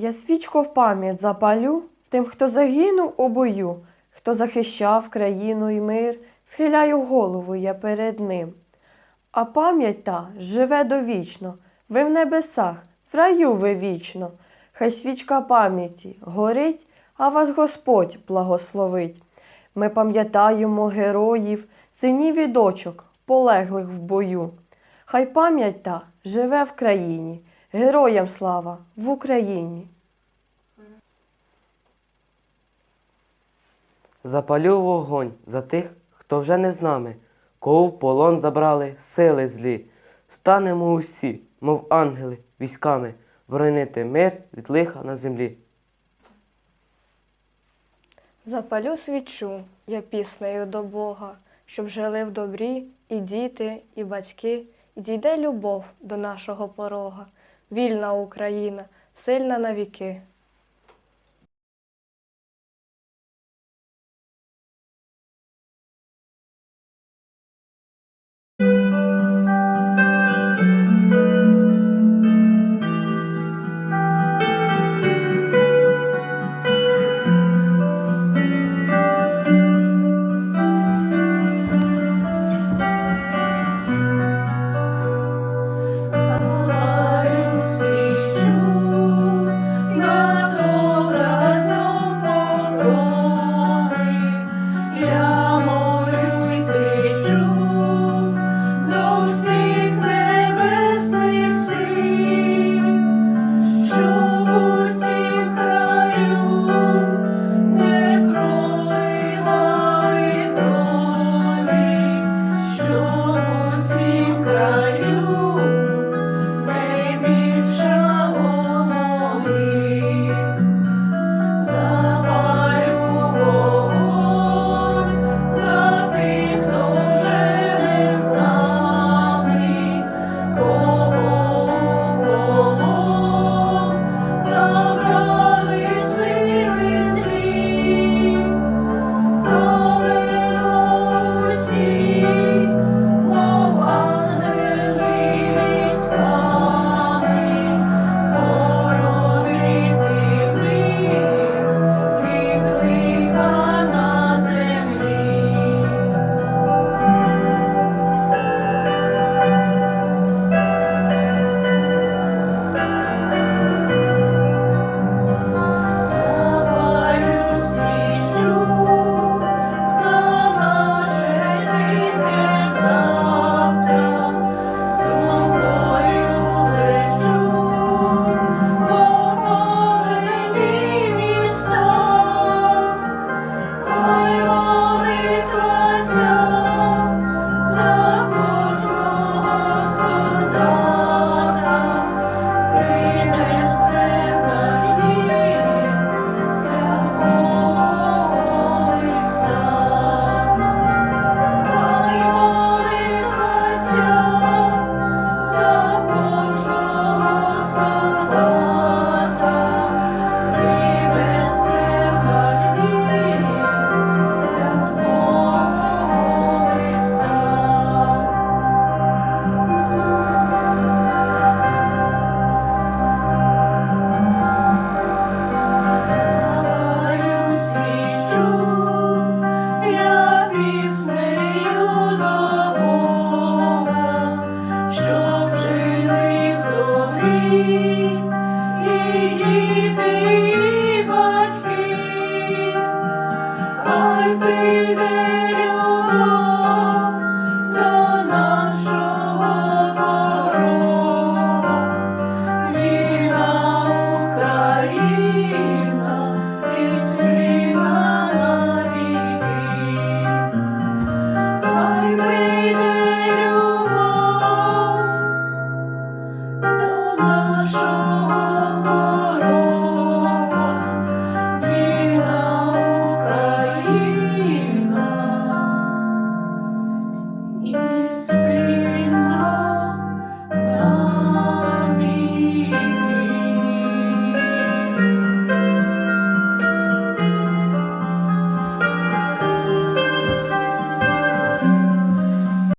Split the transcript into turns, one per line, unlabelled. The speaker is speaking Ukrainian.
Я свічку в пам'ять запалю тим, хто загинув у бою, хто захищав країну й мир, схиляю голову я перед ним. А пам'ять та живе довічно, ви в небесах, в раю ви вічно. Хай свічка пам'яті горить, а вас Господь благословить. Ми пам'ятаємо героїв, синів і дочок, полеглих в бою. Хай пам'ять та живе в країні, героям слава в Україні.
Запалю вогонь за тих, хто вже не з нами, кого в полон забрали сили злі. Станемо усі, мов ангели, військами, боронити мир від лиха на землі.
Запалю свічу я піснею до Бога, щоб жили в добрі і діти, і батьки, і дійде любов до нашого порога. Вільна Україна, сильна на віки.